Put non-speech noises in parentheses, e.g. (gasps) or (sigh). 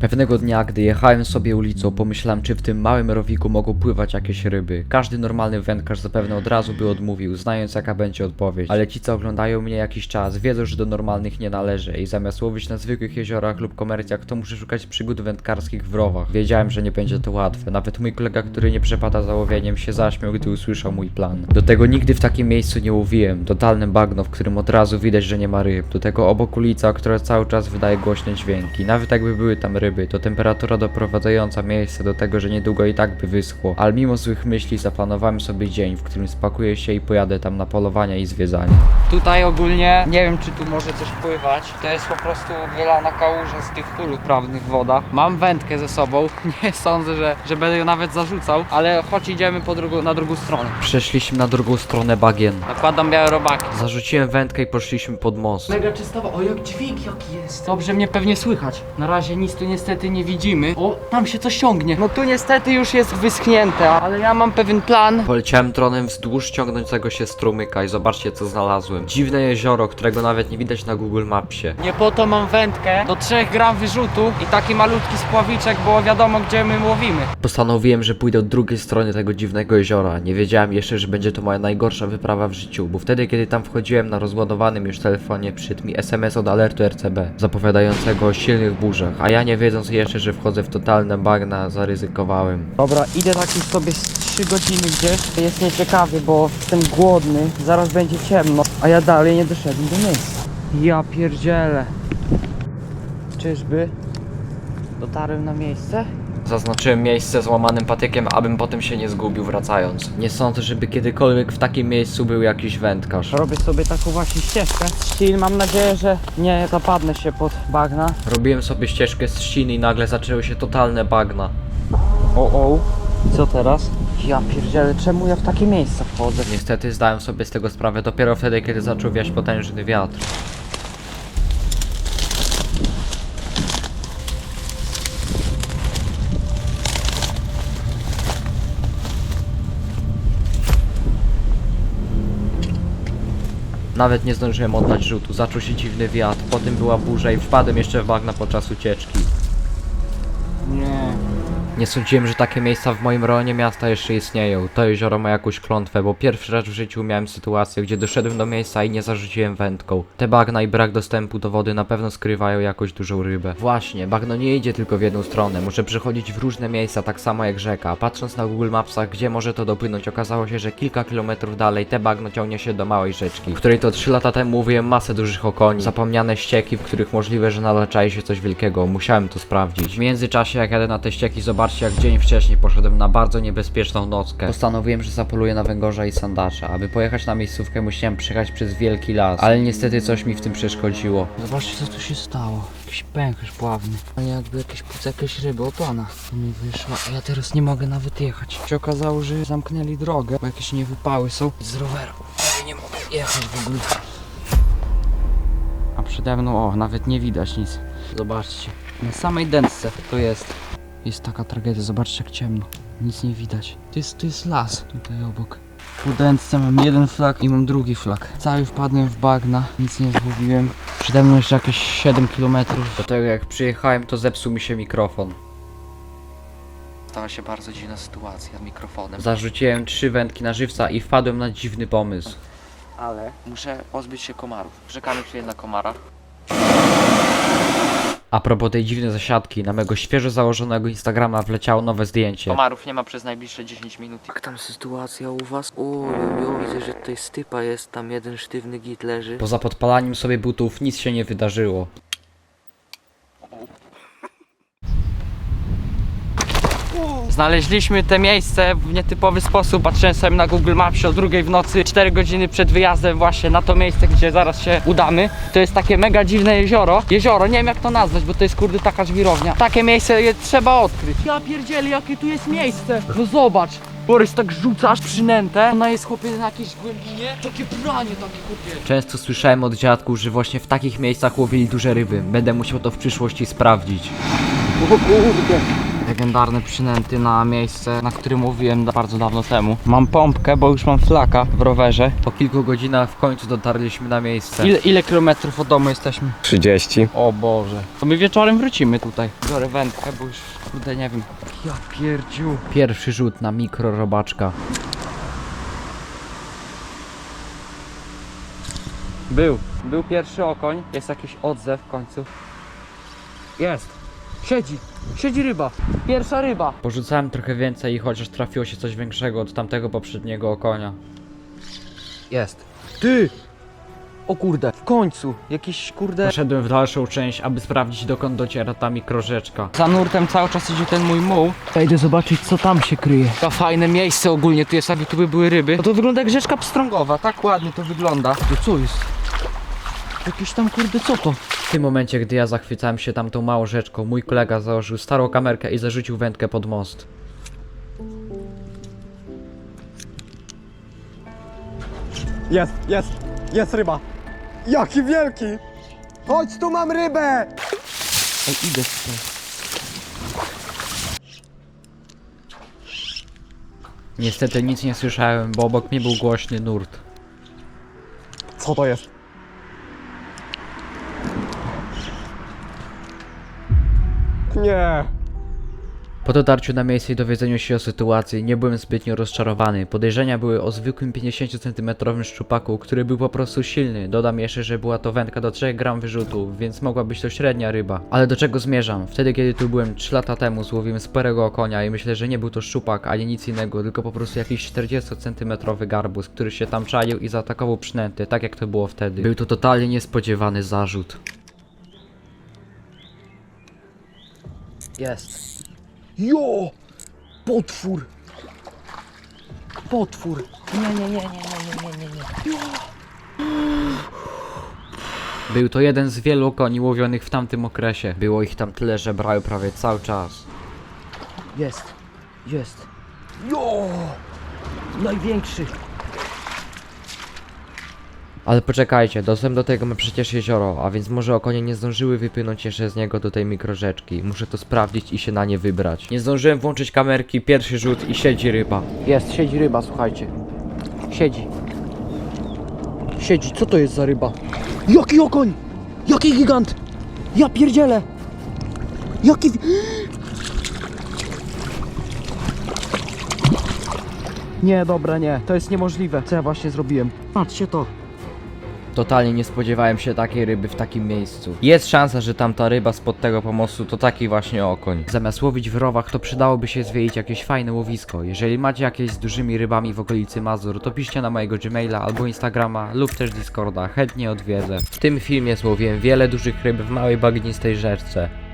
Pewnego dnia, gdy jechałem sobie ulicą, pomyślałem, czy w tym małym rowiku mogą pływać jakieś ryby. Każdy normalny wędkarz zapewne od razu by odmówił, znając jaka będzie odpowiedź. Ale ci, co oglądają mnie jakiś czas, wiedzą, że do normalnych nie należy i zamiast łowić na zwykłych jeziorach lub komercjach, to muszę szukać przygód wędkarskich w rowach. Wiedziałem, że nie będzie to łatwe. Nawet mój kolega, który nie przepada za łowieniem, się zaśmiał, gdy usłyszał mój plan. Do tego nigdy w takim miejscu nie łowiłem. Totalne bagno, w którym od razu widać, że nie ma ryb. Do tego obok ulica, która cały czas wydaje głośne dźwięki. Nawet jakby były tam ryby, to temperatura doprowadzająca miejsce do tego, że niedługo i tak by wyschło. Ale mimo złych myśli zaplanowałem sobie dzień, w którym spakuję się i pojadę tam na polowania i zwiedzanie. Tutaj ogólnie nie wiem czy tu może coś pływać. To jest po prostu wylana kałuża z tych pól uprawnych w wodach. Mam wędkę ze sobą. (laughs) Nie sądzę, że, że będę ją nawet zarzucał, ale choć idziemy po drugą, na drugą stronę. Przeszliśmy na drugą stronę bagien. Nakładam białe robaki. Zarzuciłem wędkę i poszliśmy pod most. Mega czystowa. O, jak dźwięk jaki jest. Dobrze mnie pewnie słychać. Na razie nic tu niestety nie widzimy. O, tam się coś ciągnie. No tu niestety już jest wyschnięte, ale ja mam pewien plan. Poleciałem dronem wzdłuż ciągnącego się strumyka i zobaczcie co znalazłem. Dziwne jezioro, którego nawet nie widać na Google Mapsie. Nie po to mam wędkę do 3 gram wyrzutu i taki malutki spławiczek, bo wiadomo gdzie my łowimy. Postanowiłem, że pójdę od drugiej strony tego dziwnego jeziora. Nie wiedziałem jeszcze, że będzie to moja najgorsza wyprawa w życiu, bo wtedy, kiedy tam wchodziłem na rozładowanym już telefonie, przyszedł mi SMS od alertu RCB, zapowiadającego o silnych burzach, a ja nie wiedząc jeszcze, że wchodzę w totalne bagna, zaryzykowałem. Dobra, idę tak już sobie z 3 godziny gdzieś. Jest nieciekawy, bo jestem głodny. Zaraz będzie ciemno, a ja dalej nie doszedłem do miejsca. Ja pierdzielę. Czyżby dotarłem na miejsce? Zaznaczyłem miejsce złamanym patykiem, abym potem się nie zgubił wracając. Nie sądzę, żeby kiedykolwiek w takim miejscu był jakiś wędkarz. Robię sobie taką właśnie ścieżkę. Ścil, mam nadzieję, że nie zapadnę się pod bagna. Robiłem sobie ścieżkę z ściny i nagle zaczęły się totalne bagna. O, o. Co teraz? Ja pierdzielę, czemu ja w takie miejsca wchodzę? Niestety zdałem sobie z tego sprawę dopiero wtedy, kiedy zaczął wiać potężny wiatr. Nawet nie zdążyłem oddać rzutu, zaczął się dziwny wiatr, potem była burza i wpadłem jeszcze w bagna podczas ucieczki. Nie. Sądziłem, że takie miejsca w moim rejonie miasta jeszcze istnieją. To jezioro ma jakąś klątwę, bo pierwszy raz w życiu miałem sytuację, gdzie doszedłem do miejsca i nie zarzuciłem wędką. Te bagna i brak dostępu do wody na pewno skrywają jakąś dużą rybę. Właśnie, bagno nie idzie tylko w jedną stronę, muszę przechodzić w różne miejsca, tak samo jak rzeka. Patrząc na Google Mapsach, gdzie może to dopłynąć, okazało się, że kilka kilometrów dalej te bagno ciągnie się do małej rzeczki, w której to 3 lata temu mówiłem masę dużych okoni, zapomniane ścieki, w których możliwe, że nadal się coś wielkiego. Musiałem to sprawdzić. W międzyczasie, jak jadę na te ścieki, jak dzień wcześniej poszedłem na bardzo niebezpieczną nockę. Postanowiłem, że zapoluję na węgorza i sandacza. Aby pojechać na miejscówkę, musiałem przejechać przez wielki las, ale niestety coś mi w tym przeszkodziło. Zobaczcie co tu się stało. Jakiś pęcherz pławny. Ale jakby jakieś jakieś ryby opana mi wyszła. A ja teraz nie mogę nawet jechać. Się okazało, że zamknęli drogę, bo jakieś niewypały są z roweru. Ja nie mogę jechać w ogóle. A przede mną, o, nawet nie widać nic. Zobaczcie. Na samej dętce to jest. Jest taka tragedia, zobaczcie jak ciemno. Nic nie widać. To jest, to jest las tutaj obok. Po dętce mam jeden flag i mam drugi flag. Cały wpadłem w bagna, nic nie zgubiłem. Przede mną jeszcze jakieś 7 km. Do tego jak przyjechałem, to zepsuł mi się mikrofon. Stała się bardzo dziwna sytuacja z mikrofonem. Zarzuciłem trzy wędki na żywca i wpadłem na dziwny pomysł. Ale muszę pozbyć się komarów. Czekamy chwilę na komara. A propos tej dziwnej zasiadki, na mego świeżo założonego Instagrama wleciało nowe zdjęcie. Komarów nie ma przez najbliższe 10 minut. Jak tam sytuacja u was? O, jo, widzę, że tutaj stypa jest, tam jeden sztywny git leży. Poza podpalaniem sobie butów nic się nie wydarzyło. Znaleźliśmy te miejsce w nietypowy sposób. Patrzyłem sobie na Google Mapsie o drugiej w nocy, 4 godziny przed wyjazdem właśnie na to miejsce, gdzie zaraz się udamy. To jest takie mega dziwne jezioro. Jezioro, nie wiem jak to nazwać, bo to jest kurde taka żwirownia. Takie miejsce je trzeba odkryć. Ja pierdzielę, jakie tu jest miejsce. No zobacz. Borys, tak rzucasz przynętę, ona jest chłopie na jakiejś głębinie, takie pranie takie chłopie. Często słyszałem od dziadków, że właśnie w takich miejscach łowili duże ryby. Będę musiał to w przyszłości sprawdzić. O kurde. Legendarne przynęty na miejsce, na którym mówiłem bardzo dawno temu. Mam pompkę, bo już mam flaka w rowerze. Po kilku godzinach w końcu dotarliśmy na miejsce. Ile, ile kilometrów od domu jesteśmy? 30. O Boże. To my wieczorem wrócimy tutaj. Biorę wędkę, bo już kurde nie wiem. Ja pierdziu. Pierwszy rzut na mikrorobaczka. Był. Był pierwszy okoń. Jest jakiś odzew w końcu. Jest. Siedzi. Siedzi ryba. Pierwsza ryba. Porzucałem trochę więcej i chociaż trafiło się coś większego od tamtego poprzedniego okonia. Jest. Ty! O kurde, w końcu. Jakiś kurde... Poszedłem w dalszą część, aby sprawdzić dokąd dociera ta mikrorzeczka. Za nurtem cały czas idzie ten mój muł. Ja idę zobaczyć co tam się kryje. To fajne miejsce ogólnie, tu jest jakby tu by były ryby. No to wygląda jak rzeczka pstrągowa, tak ładnie to wygląda. To co jest? Jakieś tam kurde co to? W tym momencie, gdy ja zachwycałem się tamtą małą rzeczką, mój kolega założył starą kamerkę i zarzucił wędkę pod most. Jest, jest, jest ryba. Jaki wielki! Chodź, tu mam rybę! Ej, idę tutaj. Niestety nic nie słyszałem, bo obok mnie był głośny nurt. Co to jest? Nie. Po dotarciu na miejsce i dowiedzeniu się o sytuacji nie byłem zbytnio rozczarowany. Podejrzenia były o zwykłym 50 cm szczupaku, który był po prostu silny. Dodam jeszcze, że była to wędka do 3 gram wyrzutu, więc mogła być to średnia ryba. Ale do czego zmierzam? Wtedy kiedy tu byłem 3 lata temu złowiłem sporego konia i myślę, że nie był to szczupak ani nic innego, tylko po prostu jakiś 40 cm garbus, który się tam czaił i zaatakował przynęty, tak jak to było wtedy. Był to totalnie niespodziewany zarzut. Jest. Jo! Potwór! Potwór! Nie, nie, nie, nie, nie, nie, nie, nie. Był to jeden z wielu koni łowionych w tamtym okresie. Było ich tam tyle, że brały prawie cały czas. Jest, jest. Jo! Największy! Ale poczekajcie, dostęp do tego ma przecież jezioro, a więc może okonie nie zdążyły wypłynąć jeszcze z niego do tej mikrorzeczki. Muszę to sprawdzić i się na nie wybrać. Nie zdążyłem włączyć kamerki, pierwszy rzut i siedzi ryba. Jest, siedzi ryba, słuchajcie. Siedzi. Siedzi, co to jest za ryba? Jaki okoń! Jaki gigant! Ja pierdzielę! Jaki... (gasps) Nie, dobra, nie. To jest niemożliwe. Co ja właśnie zrobiłem? Patrzcie to. Totalnie nie spodziewałem się takiej ryby w takim miejscu. Jest szansa, że tamta ryba spod tego pomostu to taki właśnie okoń. Zamiast łowić w rowach, to przydałoby się zwiedzić jakieś fajne łowisko. Jeżeli macie jakieś z dużymi rybami w okolicy Mazur, to piszcie na mojego Gmaila albo Instagrama lub też Discorda, chętnie odwiedzę. W tym filmie złowiłem wiele dużych ryb w małej bagnistej rzeczce.